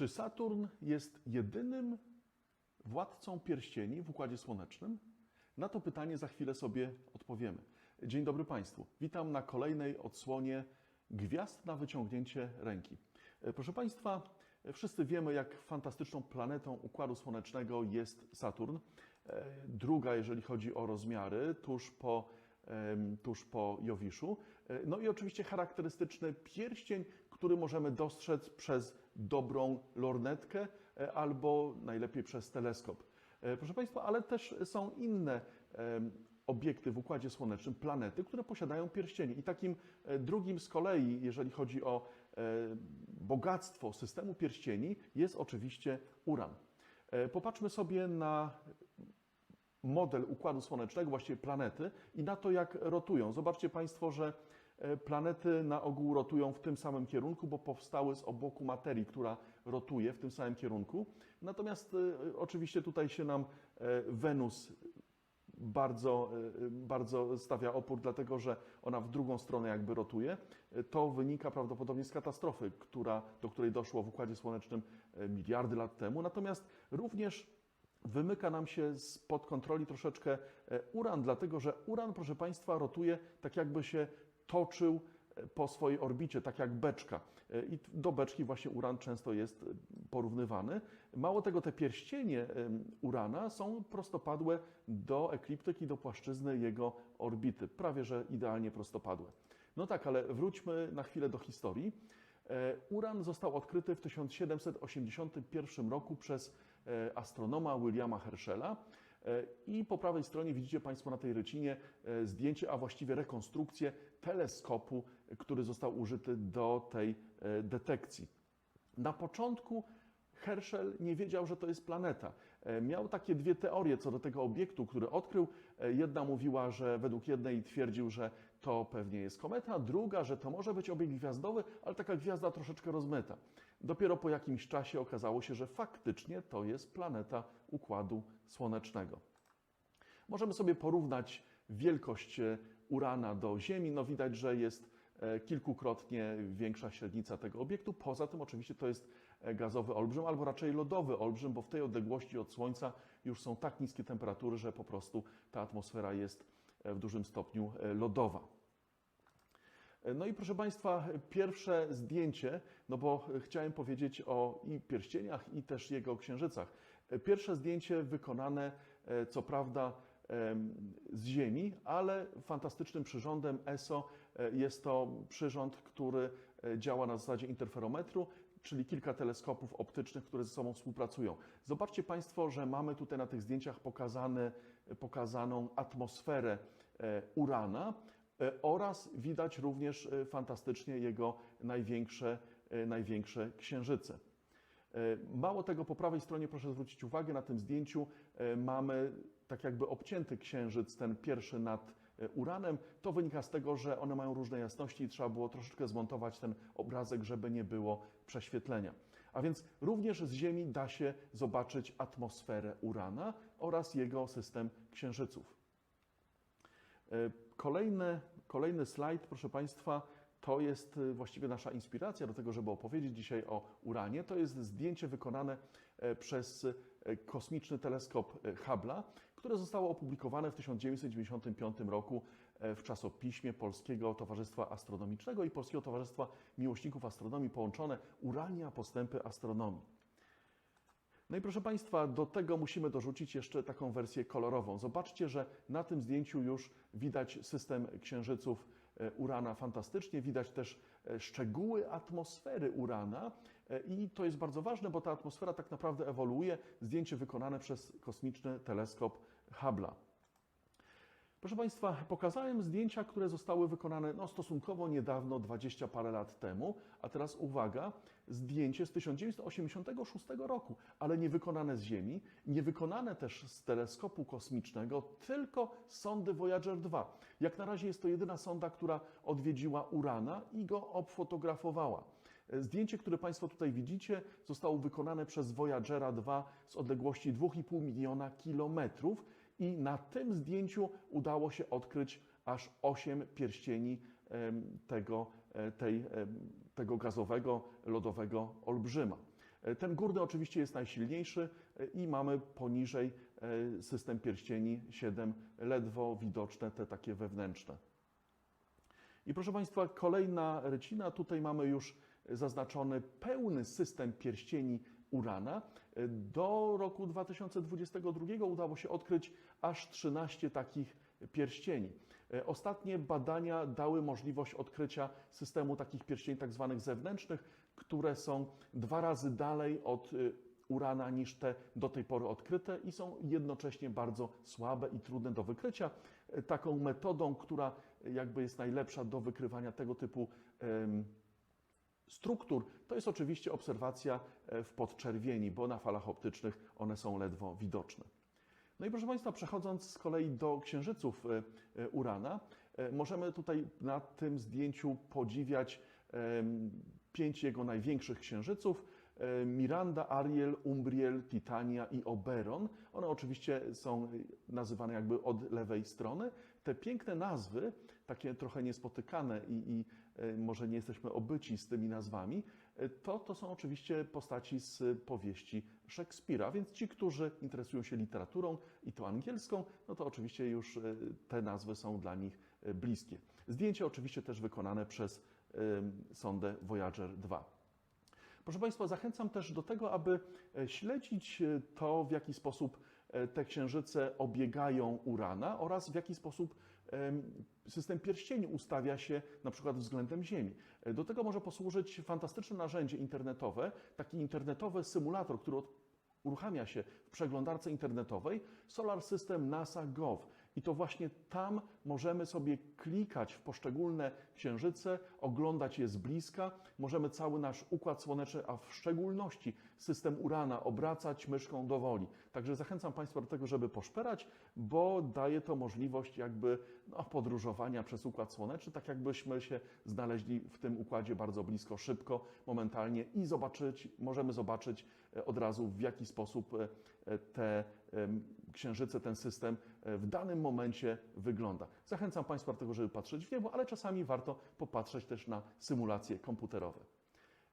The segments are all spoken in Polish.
Czy Saturn jest jedynym władcą pierścieni w Układzie Słonecznym? Na to pytanie za chwilę sobie odpowiemy. Dzień dobry Państwu. Witam na kolejnej odsłonie Gwiazd na wyciągnięcie ręki. E, Proszę Państwa, e, wszyscy wiemy, jak fantastyczną planetą Układu Słonecznego jest Saturn. E, Druga, jeżeli chodzi o rozmiary, tuż po tuż po Jowiszu. No i oczywiście charakterystyczny pierścień, który możemy dostrzec przez dobrą lornetkę e, albo najlepiej przez teleskop. E, Proszę Państwa, ale też są inne obiekty w Układzie Słonecznym, planety, które posiadają pierścienie. I takim e, drugim z kolei, jeżeli chodzi o bogactwo systemu pierścieni, jest oczywiście Uran. Popatrzmy sobie na model Układu Słonecznego, właściwie planety i na to, jak rotują. Zobaczcie Państwo, że planety na ogół rotują w tym samym kierunku, bo powstały z obłoku materii, która rotuje w tym samym kierunku. Natomiast e, oczywiście tutaj się nam e, Wenus bardzo, e, bardzo stawia opór, dlatego że ona w drugą stronę jakby rotuje. E, To wynika prawdopodobnie z katastrofy, która, do której doszło w Układzie Słonecznym e, miliardy lat temu. Natomiast również wymyka nam się spod kontroli troszeczkę e, uran, dlatego że uran, proszę Państwa, rotuje tak jakby się toczył e, po swojej orbicie, tak jak beczka. E, I do beczki właśnie uran często jest e, porównywany. Mało tego, te pierścienie urana są prostopadłe do ekliptyki, do płaszczyzny jego orbity. Prawie, że idealnie prostopadłe. No tak, ale wróćmy na chwilę do historii. Uran został odkryty w 1781 roku przez astronoma Williama Herschela. I po prawej stronie widzicie Państwo na tej rycinie e, zdjęcie, a właściwie rekonstrukcję teleskopu, który został użyty do tej e, detekcji. Na początku Herschel nie wiedział, że to jest planeta. E, Miał takie dwie teorie co do tego obiektu, który odkrył. Jedna mówiła, że według jednej twierdził, że to pewnie jest kometa, druga, że to może być obiekt gwiazdowy, ale taka gwiazda troszeczkę rozmyta. Dopiero po jakimś czasie okazało się, że faktycznie to jest planeta Układu Słonecznego. Możemy sobie porównać wielkość e, Urana do Ziemi. No widać, że jest e, kilkukrotnie większa średnica tego obiektu. Poza tym oczywiście to jest e, gazowy olbrzym, albo raczej lodowy olbrzym, bo w tej odległości od Słońca już są tak niskie temperatury, że po prostu ta atmosfera jest w dużym stopniu lodowa. No i proszę Państwa, pierwsze zdjęcie, no bo chciałem powiedzieć o i pierścieniach, i też jego księżycach. Pierwsze zdjęcie wykonane, e, co prawda, z Ziemi, ale fantastycznym przyrządem ESO e, jest to przyrząd, który e, działa na zasadzie interferometru, czyli kilka teleskopów optycznych, które ze sobą współpracują. Zobaczcie Państwo, że mamy tutaj na tych zdjęciach pokazane, pokazaną atmosferę Urana, oraz widać również e, fantastycznie jego największe, e, największe księżyce. E, Mało tego, po prawej stronie proszę zwrócić uwagę, na tym zdjęciu e, mamy tak jakby obcięty księżyc, ten pierwszy nad e, Uranem. To wynika z tego, że one mają różne jasności i trzeba było troszeczkę zmontować ten obrazek, żeby nie było prześwietlenia. A więc również z Ziemi da się zobaczyć atmosferę Urana oraz jego system księżyców. E, Kolejny, slajd, proszę Państwa, to jest e, właściwie nasza inspiracja do tego, żeby opowiedzieć dzisiaj o Uranie. To jest zdjęcie wykonane e, przez e, kosmiczny teleskop e, Hubble'a, które zostało opublikowane w 1995 roku w czasopiśmie Polskiego Towarzystwa Astronomicznego i Polskiego Towarzystwa Miłośników Astronomii połączone Urania Postępy Astronomii. No i proszę Państwa, do tego musimy dorzucić jeszcze taką wersję kolorową. Zobaczcie, że na tym zdjęciu już widać system księżyców e, Urana fantastycznie, widać też e, szczegóły atmosfery Urana e, i to jest bardzo ważne, bo ta atmosfera tak naprawdę ewoluuje. Zdjęcie wykonane przez kosmiczny teleskop Hubble'a. Proszę Państwa, pokazałem zdjęcia, które zostały wykonane no, stosunkowo niedawno, 20 parę lat temu, a teraz uwaga, zdjęcie z 1986 roku, ale nie wykonane z Ziemi, nie wykonane też z teleskopu kosmicznego, tylko sondy Voyager 2. Jak na razie jest to jedyna sonda, która odwiedziła Urana i go obfotografowała. Zdjęcie, które Państwo tutaj widzicie, zostało wykonane przez Voyagera 2 z odległości 2,5 miliona kilometrów i na tym zdjęciu udało się odkryć aż 8 pierścieni tego, e, tej, tego gazowego, lodowego olbrzyma. E, Ten górny oczywiście jest najsilniejszy e, i mamy poniżej system pierścieni 7, ledwo widoczne te takie wewnętrzne. I proszę Państwa, kolejna rycina. Tutaj mamy już zaznaczony pełny system pierścieni urana. Do roku 2022 udało się odkryć aż 13 takich pierścieni. Ostatnie badania dały możliwość odkrycia systemu takich pierścieni tak zwanych zewnętrznych, które są dwa razy dalej od y, urana niż te do tej pory odkryte i są jednocześnie bardzo słabe i trudne do wykrycia. E, Taką metodą, która jakby jest najlepsza do wykrywania tego typu struktur, to jest oczywiście obserwacja e, w podczerwieni, bo na falach optycznych one są ledwo widoczne. No i proszę Państwa, przechodząc z kolei do księżyców e, e, Urana, możemy tutaj na tym zdjęciu podziwiać pięć jego największych księżyców. Miranda, Ariel, Umbriel, Titania i Oberon. One oczywiście są nazywane jakby od lewej strony. Te piękne nazwy, takie trochę niespotykane i, i może nie jesteśmy obyci z tymi nazwami, e, to, to są oczywiście postaci z powieści Szekspira, więc ci, którzy interesują się literaturą i to angielską, no to oczywiście już e, te nazwy są dla nich e, bliskie. Zdjęcie oczywiście też wykonane przez sondę Voyager 2. Proszę Państwa, zachęcam też do tego, aby e, śledzić e, to, w jaki sposób e, te księżyce obiegają Urana oraz w jaki sposób em, system pierścieni ustawia się na przykład względem Ziemi. E, Do tego może posłużyć fantastyczne narzędzie internetowe, taki internetowy symulator, który uruchamia się w przeglądarce internetowej Solar System NASA Gov. I to właśnie tam możemy sobie klikać w poszczególne księżyce, oglądać je z bliska. Możemy cały nasz układ słoneczny, a w szczególności system Urana, obracać myszką do woli. Także zachęcam Państwa do tego, żeby poszperać, bo daje to możliwość jakby no, podróżowania przez układ słoneczny, tak jakbyśmy się znaleźli w tym układzie bardzo blisko, szybko, momentalnie i zobaczyć, możemy zobaczyć e, od razu, w jaki sposób e, e, te księżyce, ten system w danym momencie wygląda. Zachęcam Państwa do tego, żeby patrzeć w niebo, ale czasami warto popatrzeć też na symulacje komputerowe.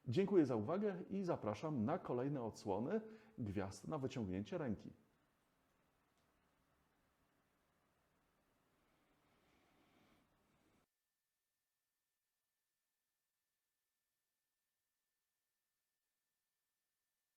Dziękuję za uwagę i zapraszam na kolejne odsłony gwiazd na wyciągnięcie ręki.